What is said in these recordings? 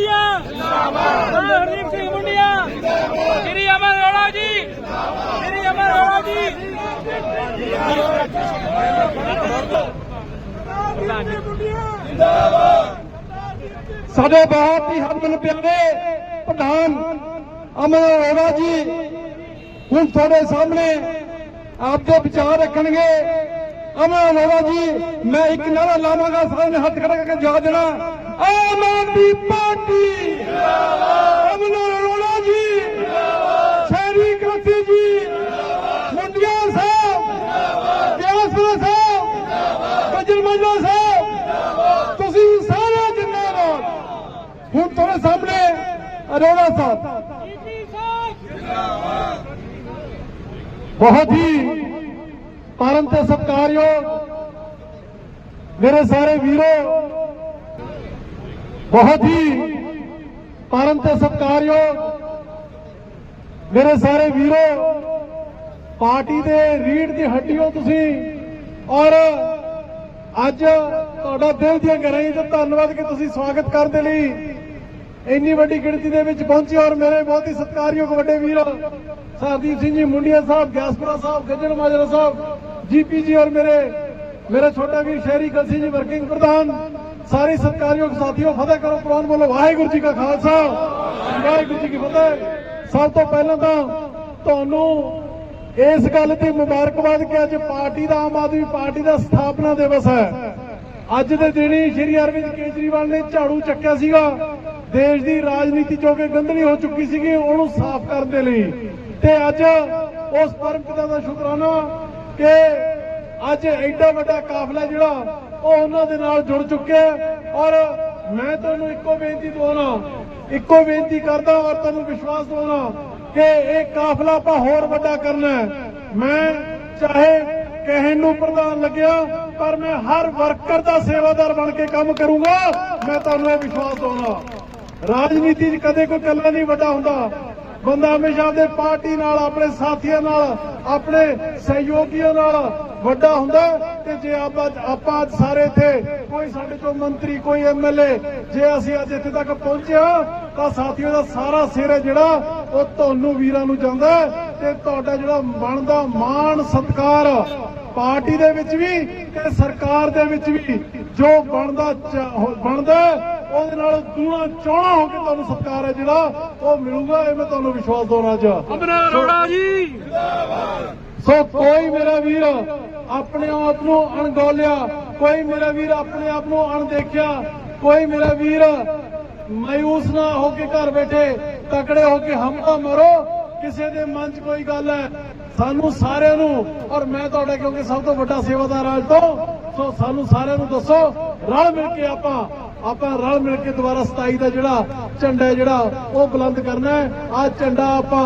ਮੁੰਡਿਆ ਜਿੰਦਾਬਾਦ ਹਰਦੀਪ ਸਿੰਘ ਮੁੰਡਿਆ ਸ਼੍ਰੀ ਅਮਰ ਅਰੋੜਾ ਜੀ ਸ਼੍ਰੀ ਅਮਰ ਅਰੋੜਾ ਜੀ ਸਾਡੇ ਬਹੁਤ ਹੀ ਹਰਮਨ ਪਿਆਰੇ ਪ੍ਰਧਾਨ ਅਮਰ ਅਰੋੜਾ ਜੀ ਹੁਣ ਤੁਹਾਡੇ ਸਾਹਮਣੇ ਆਪਦੇ ਵਿਚਾਰ ਰੱਖਣਗੇ ਅਮਰ ਅਰੋੜਾ ਜੀ ਮੈਂ ਇੱਕ ਨਾਰਾ ਲਾਵਾਂਗਾ ਸਾਰਿਆਂ ਨੇ ਹੱਥ ਖੜਾ ਕਰਕੇ ਜਵਾਬ ਦੇਣਾ ਆਮ ਆਦਮੀ ਪਾਰਟੀ। ਅਮਰ ਅਰੋੜਾ ਜੀ। ਸ਼ਹਿਰੀ ਕ੍ਰਾਂਤੀ ਜੀ। ਮੁੰਡਿਆ ਸਾਹਿਬ। ਬਿਆਸਪੁਰਾ ਸਾਹਿਬ। ਗਜਲ ਮੰਡਲਾ ਸਾਹਿਬ। ਤੁਸੀਂ ਸਾਰੇ ਜਿੰਦਾਬਾਦ। ਹੁਣ ਤੁਹਾਡੇ ਸਾਹਮਣੇ ਅਰੋੜਾ ਸਾਹਿਬ। ਬਹੁਤ ਹੀ ਪਰਮ ਤੇ ਸਤਿਕਾਰਯੋਗ ਮੇਰੇ ਸਾਰੇ ਵੀਰੋ ਬਹੁਤ ਹੀ ਪਰਮ ਤੇ ਸਤਿਕਾਰਯੋਗ ਮੇਰੇ ਸਾਰੇ ਵੀਰੋ, ਪਾਰਟੀ ਦੇ ਰੀੜ ਦੀ ਹੱਡੀ ਹੋ ਤੁਸੀਂ ਔਰ ਅੱਜ ਤੁਹਾਡਾ ਦਿਲ ਦੀਆਂ ਗਹਿਰਾਈਆਂ ਤੋਂ ਧੰਨਵਾਦ ਕਿ ਤੁਸੀਂ ਸਵਾਗਤ ਕਰਨ ਦੇ ਲਈ ਇੰਨੀ ਵੱਡੀ ਗਿਣਤੀ ਦੇ ਵਿੱਚ ਪਹੁੰਚੇ ਔਰ ਮੇਰੇ ਬਹੁਤ ਹੀ ਸਤਿਕਾਰਯੋਗ ਵੱਡੇ ਵੀਰ ਸਰਦੀਪ ਸਿੰਘ ਜੀ, ਮੁੰਡੀਆ ਸਾਹਿਬ, ਗਿਆਸਪੁਰਾ ਸਾਹਿਬ ਗੱਜਣ ਮਾਜਰਾ ਸਾਹਿਬ, ਜੀਪੀ ਜੀ ਔਰ ਮੇਰੇ ਮੇਰਾ ਛੋਟਾ ਵੀਰ ਸ਼ਹਿਰੀ ਕਲਸੀ ਜੀ, ਵਰਕਿੰਗ ਪ੍ਰਧਾਨ, ਸਾਰੇ ਸਤਿਕਾਰਯੋਗ ਸਾਥੀਓ, ਫਤਿਹ ਕਰੋ ਪ੍ਰਵਾਨ ਬੋਲੋ ਵਾਹਿਗੁਰੂ ਜੀ ਕਾ ਖਾਲਸਾ। ਵਾਹਿਗੁਰੂ ਜੀ ਕੀ ਫਤਿਹ। ਸਭ ਤੋਂ ਪਹਿਲਾਂ ਤਾਂ ਤੁਹਾਨੂੰ ਇਸ ਗੱਲ ਦੀ ਮੁਬਾਰਕਬਾਦ ਕਿ ਅੱਜ ਪਾਰਟੀ ਦਾ ਆਮ ਆਦਮੀ ਪਾਰਟੀ ਦਾ ਸਥਾਪਨਾ ਦਿਵਸ ਹੈ। ਅੱਜ ਦੇ ਦਿਨ ਸ਼੍ਰੀ ਅਰਵਿੰਦ ਕੇਜਰੀਵਾਲ ਨੇ ਝਾੜੂ ਚੱਕਿਆ ਸੀਗਾ। ਦੇਸ਼ ਦੀ ਰਾਜਨੀਤੀ ਜੋ ਕਿ ਗੰਧਲੀ ਹੋ ਚੁੱਕੀ ਸੀਗੀ ਉਹਨੂੰ ਸਾਫ਼ ਕਰਨ ਦੇ ਲਈ। ਤੇ ਅੱਜ ਉਸ ਪਰਮ ਪਿਤਾ ਦਾ ਸ਼ੁਕਰਾਨਾ ਕਿ ਅੱਜ ਐਡਾ ਵੱਡਾ ਕਾਫਲਾ ਜਿਹੜਾ ਉਹ ਉਹਨਾਂ ਦੇ ਨਾਲ ਜੁੜ ਚੁੱਕਿਆ ਔਰ ਮੈਂ ਤੁਹਾਨੂੰ ਇੱਕੋ ਬੇਨਤੀ ਦਵਾਉਣਾ, ਇੱਕੋ ਬੇਨਤੀ ਕਰਦਾ ਔਰ ਤੁਹਾਨੂੰ ਵਿਸ਼ਵਾਸ ਦਵਾਉਣਾ ਕਿ ਇਹ ਕਾਫਲਾ ਆਪਾਂ ਹੋਰ ਵੱਡਾ ਕਰਨਾ ਮੈਂ ਚਾਹੇ ਕਹਿਣ ਨੂੰ ਪ੍ਰਧਾਨ ਲੱਗਿਆ, ਪਰ ਮੈਂ ਹਰ ਵਰਕਰ ਦਾ ਸੇਵਾਦਾਰ ਬਣ ਕੇ ਕੰਮ ਕਰੂੰਗਾ। ਮੈਂ ਤੁਹਾਨੂੰ ਇਹ ਵਿਸ਼ਵਾਸ ਦਵਾਉਣਾ। ਰਾਜਨੀਤੀ 'ਚ ਕਦੇ ਕੋਈ ਇਕੱਲਾ ਨਹੀਂ ਵੱਡਾ ਹੁੰਦਾ। ਬੰਦਾ ਹਮੇਸ਼ਾ ਆਪਣੇ ਪਾਰਟੀ ਨਾਲ, ਆਪਣੇ ਸਾਥੀਆਂ ਨਾਲ, ਆਪਣੇ ਸਹਿਯੋਗੀਆਂ ਨਾਲ ਵੱਡਾ ਹੁੰਦਾ ਤੇ ਜੇ ਆਪਾਂ ਆਪਾਂ ਅੱਜ ਸਾਰੇ ਇੱਥੇ ਕੋਈ ਸਾਡੇ ਚੋਂ ਮੰਤਰੀ, ਕੋਈ ਐਮਐਲਏ ਜੇ ਅਸੀਂ ਅੱਜ ਇੱਥੇ ਤੱਕ ਪਹੁੰਚਿਆ, ਤਾਂ ਸਾਥੀਆਂ ਦਾ ਸਾਰਾ ਸਿਰ ਜਿਹੜਾ, ਉਹ ਤੁਹਾਨੂੰ ਵੀਰਾਂ ਨੂੰ ਜਾਂਦਾ ਤੇ ਤੁਹਾਡਾ ਜਿਹੜਾ ਬਣਦਾ ਮਾਣ ਸਤਕਾਰ ਪਾਰਟੀ ਦੇ ਵਿੱਚ ਵੀ ਤੇ ਸਰਕਾਰ ਦੇ ਵਿੱਚ ਵੀ ਜੋ ਬਣਦਾ ਬਣਦਾ ਉਹਦੇ ਨਾਲ ਦੂਣਾ ਚੌਣਾ ਹੋ ਕੇ ਤੁਹਾਨੂੰ ਸਤਕਾਰ ਹੈ ਜਿਹੜਾ ਉਹ ਮਿਲੂਗਾ ਇਹ ਮੈਂ ਤੁਹਾਨੂੰ ਵਿਸ਼ਵਾਸ ਦਵਾਉਣਾ ਚਾਹ ਅਮਰ ਅਰੋੜਾ ਜੀ! ਸੋ ਕੋਈ ਮੇਰਾ ਵੀਰ ਆਪਣੇ ਆਪ ਨੂੰ ਅਣਗੌਲਿਆ ਕੋਈ ਮੇਰਾ ਵੀਰ ਆਪਣੇ ਆਪ ਨੂੰ ਅਣਦੇਖਿਆ ਕੋਈ ਮੇਰਾ ਵੀਰ ਮਾਯੂਸ ਨਾ ਹੋ ਕੇ ਘਰ ਬੈਠੇ ਤਕੜੇ ਹੋ ਕੇ ਹਮਲਾ ਮਰੋ ਕਿਸੇ ਦੇ ਮਨ 'ਚ ਕੋਈ ਗੱਲ ਹੈ। ਸਾਨੂੰ ਸਾਰਿਆਂ ਨੂੰ ਔਰ ਮੈਂ ਤੁਹਾਡਾ ਕਿਉਂਕਿ ਸਭ ਤੋਂ ਵੱਡਾ ਸੇਵਾਦਾਰ ਹਾਂ ਤੋਂ ਸੋ ਸਾਨੂੰ ਸਾਰਿਆਂ ਨੂੰ ਦੱਸੋ ਰਲ ਮਿਲ ਕੇ ਆਪਾਂ ਆਪਾਂ ਰਲ ਮਿਲ ਕੇ ਦੁਬਾਰਾ 27 ਦਾ ਜਿਹੜਾ ਝੰਡਾ ਜਿਹੜਾ ਉਹ ਬੁਲੰਦ ਕਰਨਾ ਹੈ। ਆ ਝੰਡਾ ਆਪਾਂ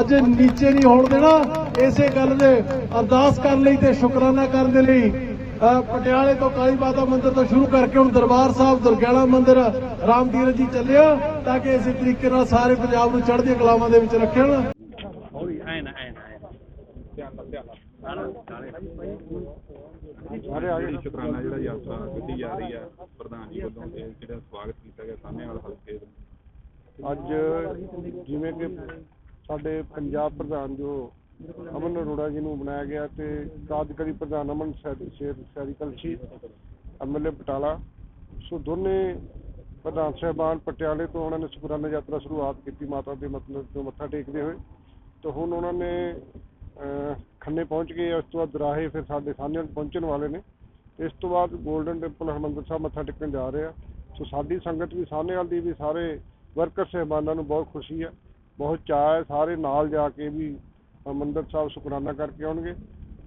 ਅੱਜ ਨੀਚੇ ਨਹੀਂ ਹੋਣ ਦੇਣਾ। ਇਸੇ ਗੱਲ ਦੇ ਅਰਦਾਸ ਕਰਨ ਲਈ ਤੇ ਸ਼ੁਕਰਾਨਾ ਕਰਨ ਦੇ ਲਈ ਪਟਿਆਲੇ ਤੋਂ ਕਾਲੀ ਮਾਤਾ ਮੰਦਿਰ ਤੋਂ ਸ਼ੁਰੂ ਕਰਕੇ ਹੁਣ ਦਰਬਾਰ ਸਾਹਿਬ ਦੁਰਗਿਆਣਾ ਮੰਦਿਰ ਰਾਮਦੀਰ ਜੀ ਚੱਲਿਆ ਤਾਂ ਕਿ ਇਸੇ ਤਰੀਕੇ ਨਾਲ ਸਾਰੇ ਪੰਜਾਬ ਨੂੰ ਚੜ੍ਹਦੀਆਂ ਕਲਾਵਾਂ ਦੇ ਵਿੱਚ ਰੱਖਣ। ਸਾਰੇ ਆ ਗਏ ਸ਼ੁਕਰਾਨਾ ਜਿਹੜਾ ਯਾਤਰਾ ਕੱਢੀ ਜਾ ਰਹੀ ਹੈ ਪ੍ਰਧਾਨ ਜੀ ਵੱਲੋਂ ਤੇ ਜਿਹੜਾ ਸਵਾਗਤ ਕੀਤਾ ਗਿਆ ਸਾਹਮਣੇ ਵਾਲਾ ਹਲਕੇ ਦਾ ਅੱਜ ਜਿਵੇਂ ਕਿ ਸਾਡੇ ਪੰਜਾਬ ਪ੍ਰਧਾਨ ਜੋ ਅਮਨ ਅਰੋੜਾ ਜੀ ਨੂੰ ਬਣਾਇਆ ਗਿਆ ਤੇ ਕਾਰਜਕਾਰੀ ਪ੍ਰਧਾਨ ਅਮਨ ਸੈਰੀਕਲ ਸੀ ਐਮਐਲਏ ਬਟਾਲਾ ਸੋ ਦੋਨੇ ਪ੍ਰਧਾਨ ਸਾਹਿਬਾਨ ਪਟਿਆਲੇ ਤੋਂ ਉਹਨਾਂ ਨੇ ਸ਼ੁਕਰਾਨਾ ਯਾਤਰਾ ਸ਼ੁਰੂਆਤ ਕੀਤੀ ਮਾਤਾ ਦੇ ਮਤਲਬ ਤੋਂ ਮੱਥਾ ਟੇਕਦੇ ਹੋਏ। ਤੇ ਹੁਣ ਉਹਨਾਂ ਨੇ ਖੰਨੇ ਪਹੁੰਚ ਗਏ, ਉਸ ਤੋਂ ਬਾਅਦ ਦਰਾਹੇ ਫਿਰ ਸਾਡੇ ਸਾਹਮਣੇ ਪਹੁੰਚਣ ਵਾਲੇ ਨੇ। ਇਸ ਤੋਂ ਬਾਅਦ 골ਡਨ ਟੈਂਪਲ ਹਰਮੰਦਰ ਸਾਹਿਬ ਮੱਥਾ ਟੇਕਣ ਜਾ ਰਹੇ ਆ। ਸੋ ਸਾਡੀ ਸੰਗਤ ਵੀ ਸਾਹਨੇਵਾਲ ਦੀ ਵੀ ਸਾਰੇ ਵਰਕਰ ਸਹਿਬਾਨਾਂ ਨੂੰ ਬਹੁਤ ਖੁਸ਼ੀ ਹੈ ਬਹੁਤ ਚਾਅ ਹੈ ਸਾਰੇ ਨਾਲ ਜਾ ਕੇ ਵੀ ਹਰਮੰਦਰ ਸਾਹਿਬ ਸ਼ੁਕਰਾਨਾ ਕਰਕੇ ਆਉਣਗੇ।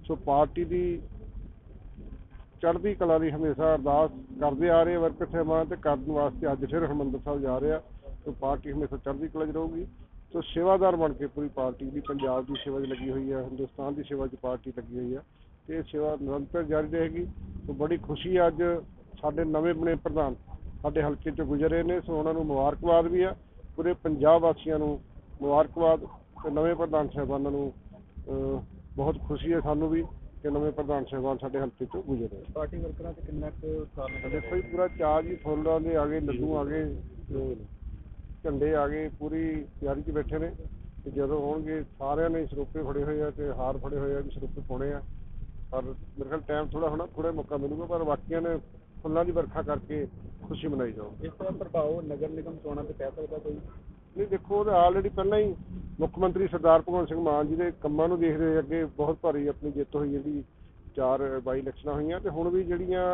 ਸੋ ਪਾਰਟੀ ਦੀ ਚੜ੍ਹਦੀ ਕਲਾ ਦੀ ਹਮੇਸ਼ਾ ਅਰਦਾਸ ਕਰਦੇ ਆ ਰਹੇ ਵਰਕਰ ਸਹਿਬਾਨ ਤੇ ਕਰਨ ਵਾਸਤੇ ਅੱਜ ਫਿਰ ਹਰਮੰਦਰ ਸਾਹਿਬ ਜਾ ਰਹੇ ਆ। ਸੋ ਪਾਰਟੀ ਹਮੇਸ਼ਾ ਚੜ੍ਹਦੀ ਕਲਾ 'ਚ ਰਹੂਗੀ। ਸੋ ਸੇਵਾਦਾਰ ਬਣ ਕੇ ਪੂਰੀ ਪਾਰਟੀ ਦੀ ਪੰਜਾਬ ਦੀ ਸੇਵਾ 'ਚ ਲੱਗੀ ਹੋਈ ਹੈ ਹਿੰਦੁਸਤਾਨ ਦੀ ਸੇਵਾ 'ਚ ਪਾਰਟੀ ਲੱਗੀ ਹੋਈ ਹੈ ਤੇ ਇਹ ਸੇਵਾ ਨਿਰੰਤਰ ਜਾਰੀ ਰਹੇਗੀ। ਸੋ ਬੜੀ ਖੁਸ਼ੀ ਹੈ ਅੱਜ ਸਾਡੇ ਨਵੇਂ ਬਣੇ ਪ੍ਰਧਾਨ ਸਾਡੇ ਹਲਕੇ 'ਚੋਂ ਗੁਜ਼ਰੇ ਨੇ ਸੋ ਉਹਨਾਂ ਨੂੰ ਮੁਬਾਰਕਬਾਦ ਵੀ ਆ। ਪੂਰੇ ਪੰਜਾਬ ਵਾਸੀਆਂ ਨੂੰ ਮੁਬਾਰਕਬਾਦ ਤੇ ਨਵੇਂ ਪ੍ਰਧਾਨ ਸਾਹਿਬਾਨਾਂ ਨੂੰ ਬਹੁਤ ਖੁਸ਼ੀ ਹੈ ਸਾਨੂੰ ਵੀ ਕਿ ਨਵੇਂ ਪ੍ਰਧਾਨ ਸਾਹਿਬਾਨ ਸਾਡੇ ਹਲਕੇ 'ਚੋਂ ਗੁਜ਼ਰੇ ਪਾਰਟੀ ਵਰਕਰਾਂ ਤੇ ਕਿੰਨਾ ਕੁ ਸਾਥ ਦੇਖੋ ਜੀ ਪੂਰਾ ਚਾਰ ਜੀ ਫੁੱਲਾਂ ਦੇ ਆ ਗਏ ਲੱਡੂ ਆ ਗਏ ਤੇ ਝੰਡੇ ਆ ਗਏ ਪੂਰੀ ਤਿਆਰੀ 'ਚ ਬੈਠੇ ਨੇ। ਤੇ ਜਦੋਂ ਹੋਣਗੇ ਸਾਰਿਆਂ ਨੇ ਸਰੂਪੇ ਫੜੇ ਹੋਏ ਆ ਤੇ ਹਾਰ ਫੜੇ ਹੋਏ ਆ ਵੀ ਸਰੂਪੇ ਪਾਉਣੇ ਆ। ਪਰ ਮੇਰੇ ਖਿਆਲ ਟਾਈਮ ਥੋੜਾ ਹੋਣਾ ਥੋੜਾ ਮੌਕਾ ਮਿਲੂਗਾ ਪਰ ਬਾਕੀਆਂ ਨੇ ਫੁੱਲਾਂ ਦੀ ਵਰਖਾ ਕਰਕੇ ਖੁਸ਼ੀ ਮਨਾਈ ਜਾਊਗੀ ਇਸ ਤਰ੍ਹਾਂ ਪ੍ਰਭਾਵ ਨਗਰ ਨਿਗਮ ਚੋਣਾਂ ਤੇ ਪੈ ਸਕਦਾ ਕੋਈ? ਨਹੀਂ ਦੇਖੋ ਉਹਦੇ ਆਲਰੇਡੀ ਪਹਿਲਾਂ ਹੀ ਮੁੱਖ ਮੰਤਰੀ ਸਰਦਾਰ ਭਗਵੰਤ ਸਿੰਘ ਮਾਨ ਜੀ ਦੇ ਕੰਮਾਂ ਨੂੰ ਦੇਖਦੇ ਹੋਏ ਅੱਗੇ ਬਹੁਤ ਭਾਰੀ ਆਪਣੀ ਜਿੱਤ ਹੋਈ ਇਹਦੀ ਚਾਰ ਬਾਈ ਇਲੈਕਸ਼ਨਾਂ ਹੋਈਆਂ। ਤੇ ਹੁਣ ਵੀ ਜਿਹੜੀਆਂ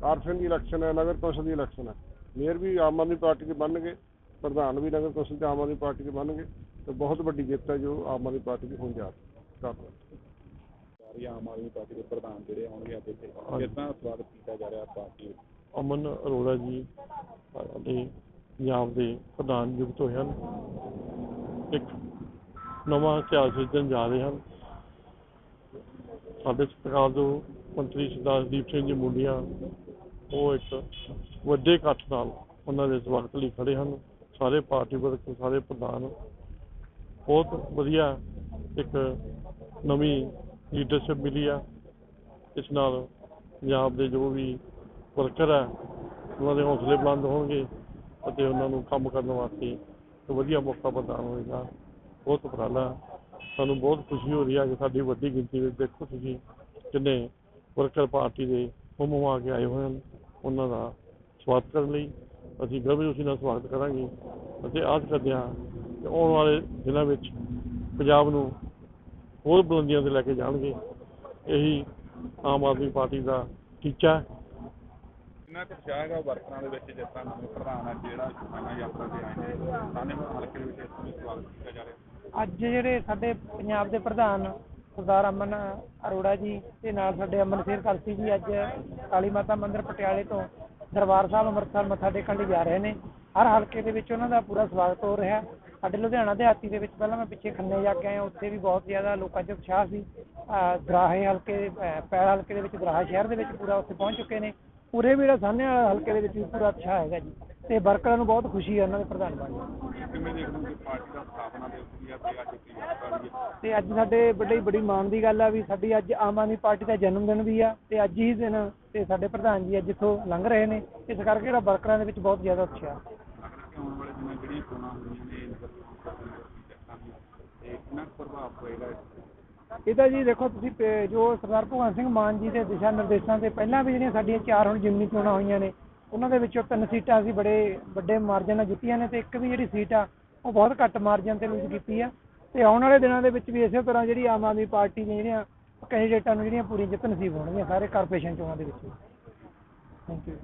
ਕਾਰਪੋਰੇਸ਼ਨ ਦੀ ਇਲੈਕਸ਼ਨ ਹੈ ਨਗਰ ਕੌਂਸਲ ਦੀ ਇਲੈਕਸ਼ਨ ਹੈ ਮੇਅਰ ਵੀ ਆਮ ਆਦਮੀ ਪਾਰਟੀ ਦੇ ਬਣਨਗੇ ਪ੍ਰਧਾਨ ਵੀ ਨਗਰ ਕੌਂਸਲ ਦੇ ਆਮ ਆਦਮੀ ਪਾਰਟੀ ਦੇ ਬਣਨਗੇ ਤੇ ਬਹੁਤ ਵੱਡੀ ਜਿੱਤ ਹੈ ਜੋ ਆਮ ਆਦਮੀ ਪਾਰਟੀ ਦੀ ਹੋਣ ਜਾ ਰਹੀ ਹੈ। ਸਾਰੀ ਆਮ ਆਦਮੀ ਪਾਰਟੀ ਦੇ ਪ੍ਰਧਾਨ ਜਿਹੜੇ ਆਉਣਗੇ ਅੱਜ ਇੱਥੇ। ਕਿੱਦਾਂ ਸਵਾਗਤ ਕੀਤਾ ਜਾ ਰਿਹਾ ਪਾਰਟੀ ਦਾ? ਅਮਨ ਅਰੋੜਾ ਜੀ ਸਾਡੇ ਪੰਜਾਬ ਦੇ ਪ੍ਰਧਾਨ ਨਿਯੁਕਤ ਹੋਏ ਹਨ। ਇੱਕ ਨਵਾਂ ਇਤਿਹਾਸ ਸਿਰਜਣ ਜਾ ਰਹੇ ਹਨ। ਸਾਡੇ ਸਰਕਾਰ ਤੋਂ ਮੰਤਰੀ ਸਰਦਾਰ ਦੀਪ ਸਿੰਘ ਜੀ ਮੁੰਡੀਆਂ ਉਹ ਇੱਕ ਵੱਡੇ ਇਕੱਠ ਨਾਲ ਉਹਨਾਂ ਦੇ ਸਵਾਗਤ ਲਈ ਖੜੇ ਹਨ। ਸਾਰੇ ਪਾਰਟੀ ਵਰਕਰ ਸਾਰੇ ਪ੍ਰਧਾਨ ਬਹੁਤ ਵਧੀਆ ਇੱਕ ਨਵੀਂ ਲੀਡਰਸ਼ਿਪ ਮਿਲੀ ਆ। ਇਸ ਨਾਲ ਪੰਜਾਬ ਦੇ ਜੋ ਵੀ ਵਰਕਰ ਹੈ ਉਹਨਾਂ ਦੇ ਹੌਸਲੇ ਬੁਲੰਦ ਹੋਣਗੇ ਅਤੇ ਉਹਨਾਂ ਨੂੰ ਕੰਮ ਕਰਨ ਵਾਸਤੇ ਇੱਕ ਵਧੀਆ ਮੌਕਾ ਪ੍ਰਦਾਨ ਹੋਏਗਾ। ਬਹੁਤ ਉਪਰਾਲਾ। ਸਾਨੂੰ ਬਹੁਤ ਖੁਸ਼ੀ ਹੋ ਰਹੀ ਹੈ ਕਿ ਸਾਡੀ ਵੱਡੀ ਗਿਣਤੀ ਵਿੱਚ ਦੇਖੋ ਤੁਸੀਂ ਕਿੰਨੇ ਵਰਕਰ ਪਾਰਟੀ ਦੇ ਹੁਮ ਆ ਕੇ ਆਏ ਹੋਏ ਹਨ। ਉਹਨਾਂ ਦਾ ਸਵਾਗਤ ਕਰਨ ਲਈ। ਅਸੀਂ ਗਰਭ ਨਾਲ ਸਵਾਗਤ ਕਰਾਂਗੇ। ਅਤੇ ਆਸ ਕਰਦੇ ਹਾਂ ਕਿ ਆਉਣ ਵਾਲੇ ਦਿਨਾਂ ਵਿੱਚ ਪੰਜਾਬ ਨੂੰ ਹੋਰ ਬੁਲੰਦੀਆਂ ਤੇ ਲੈ ਕੇ ਜਾਣਗੇ। ਇਹੀ ਆਮ ਆਦਮੀ ਪਾਰਟੀ ਦਾ ਟੀਚਾ ਕਿੰਨਾ ਕੁ ਵਰਕਰਾਂ ਦੇ ਵਿੱਚ ਜਿਸ ਤਰ੍ਹਾਂ ਨਵੇਂ ਪ੍ਰਧਾਨ ਅੱਜ ਜਿਹੜਾ ਸ਼ੁਭਾਨਾ ਯਾਤਰਾ ਤੇ ਆਏ ਨੇ ਸਾਨੇ ਹਲਕੇ ਦੇ ਵਿੱਚ ਇਸ ਨੂੰ ਸਵਾਗਤ ਕੀਤਾ ਜਾ ਰਿਹਾ। ਅੱਜ ਜਿਹੜੇ ਸਾਡੇ ਪੰਜਾਬ ਦੇ ਪ੍ਰਧਾਨ ਸਰਦਾਰ ਅਮਨ ਅਰੋੜਾ ਜੀ ਤੇ ਨਾਲ ਸਾਡੇ ਅਮਨ ਸ਼ੇਰ ਕਲਸੀ ਜੀ ਅੱਜ ਕਾਲੀ ਮਾਤਾ ਮੰਦਿਰ ਪਟਿਆਲੇ ਤੋਂ ਦਰਬਾਰ ਸਾਹਿਬ ਅੰਮ੍ਰਿਤਸਰ ਮੱਥਾ ਟੇਕਣ ਲਈ ਜਾ ਰਹੇ ਨੇ। ਹਰ ਹਲਕੇ ਦੇ ਵਿੱਚ ਉਹਨਾਂ ਦਾ ਪੂਰਾ ਸਵਾਗਤ ਹੋ ਰਿਹਾ। ਸਾਡੇ ਲੁਧਿਆਣਾ ਦਿਹਾਤੀ ਦੇ ਵਿੱਚ ਪਹਿਲਾਂ ਮੈਂ ਪਿੱਛੇ ਖੰਨੇ ਜਾ ਕੇ ਆਇਆ, ਉੱਥੇ ਵੀ ਬਹੁਤ ਜ਼ਿਆਦਾ ਲੋਕਾਂ 'ਚ ਉਤਸ਼ਾਹ ਸੀ। ਅਹ ਦਰਾਹੇ ਹਲਕੇ ਅਹ ਪੈਲ ਹਲਕੇ ਦੇ ਵਿੱਚ ਦਰਾਹਾ ਸ਼ਹਿਰ ਦੇ ਵਿੱਚ ਪੂਰਾ ਉੱਥੇ ਪਹੁੰਚ ਚੁੱਕੇ ਨੇ। ਪੂਰੇ ਵੀ ਜਿਹੜਾ ਸਾਹਨੇ ਵਾਲਾ ਹਲਕੇ ਦੇ ਵਿੱਚ ਵੀ ਪੂਰਾ ਉਤਸ਼ਾਹ ਹੈਗਾ ਜੀ। ਤੇ ਵਰਕਰਾਂ ਨੂੰ ਬਹੁਤ ਖੁਸ਼ੀ ਹੈ ਉਹਨਾਂ ਦੇ ਪ੍ਰਧਾਨ ਬਣ ਕੇ। ਕਿਵੇਂ ਦੇਖਦੇ ਹੋ ਕਿ ਪਾਰਟੀ ਦਾ ਸਥਾਪਨਾ ਦਿਵਸ ਵੀ ਆ ਤੇ ਅੱਜ ਤੇ ਸਾਡੇ ਬੜੀ ਬੜੀ ਮਾਣ ਦੀ ਗੱਲ ਆ ਵੀ ਸਾਡੀ ਅੱਜ ਆਮ ਆਦਮੀ ਪਾਰਟੀ ਦਾ ਜਨਮ ਦਿਨ ਵੀ ਆ ਤੇ ਅੱਜ ਹੀ ਦਿਨ ਤੇ ਸਾਡੇ ਪ੍ਰਧਾਨ ਜੀ ਅੱਜ ਇੱਥੋਂ ਲੰਘ ਰਹੇ ਨੇ। ਇਸ ਕਰਕੇ ਜਿਹੜਾ ਵਰਕਰਾਂ ਦੇ ਵਿੱਚ ਬਹੁਤ ਜ਼ਿਆਦਾ ਉਤਸ਼ਾਹ ਲੱਗਦਾ ਕਿ ਆਉਣ ਵਾਲੇ ਦਿਨਾਂ ਜਿਹੜੀਆਂ ਚੋਣਾਂ ਹੋਣੀਆਂ ਨੇ ਨਗਰ ਕੌਂਸਲ ਦੀਆਂ ਜੱਟਾਂ ਦੀਆਂ ਤੇ ਕਿੰਨਾ ਕੁ ਪ੍ਰਭਾਵ ਪਏਗਾ ਇਸ ਤੇ? ਇਹ ਤਾਂ ਜੀ ਦੇਖੋ ਤੁਸੀਂ ਪੇ- ਜੋ ਸਰਦਾਰ ਭਗਵੰਤ ਸਿੰਘ ਮਾਨ ਜੀ ਦੇ ਦਿਸ਼ਾ ਨਿਰਦੇਸ਼ਾਂ ਤੇ ਪਹਿਲਾਂ ਵੀ ਜਿਹੜੀਆਂ ਸਾਡੀਆਂ ਚਾਰ ਹੁਣ ਜਿਮਨੀ ਚੋਣਾਂ ਹੋਈਆਂ ਨੇ, ਉਹਨਾਂ ਦੇ ਵਿੱਚੋਂ ਤਿੰਨ ਸੀਟਾਂ ਅਸੀਂ ਬੜੇ ਵੱਡੇ ਮਾਰਜਨ ਨਾਲ ਜਿੱਤੀਆਂ ਨੇ ਤੇ ਇੱਕ ਵੀ ਜਿਹੜੀ ਸੀਟ ਆ, ਉਹ ਬਹੁਤ ਘੱਟ ਮਾਰਜਨ ਤੇ ਲੂਜ਼ ਕੀਤੀ ਆ। ਤੇ ਆਉਣ ਵਾਲੇ ਦਿਨਾਂ ਦੇ ਵਿੱਚ ਵੀ ਇਸੇ ਤਰ੍ਹਾਂ ਜਿਹੜੀ ਆਮ ਆਦਮੀ ਪਾਰਟੀ ਦੀਆਂ ਜਿਹੜੀਆਂ ਕੈਂਡੀਡੇਟਾਂ ਨੂੰ ਜਿਹੜੀਆਂ ਪੂਰੀਆਂ ਜਿੱਤ ਨਸੀਬ ਹੋਣਗੀਆਂ ਸਾਰੇ ਕਾਰਪੋਰੇਸ਼ਨ ਚੋਣਾਂ ਦੇ ਵਿੱਚ। Thank you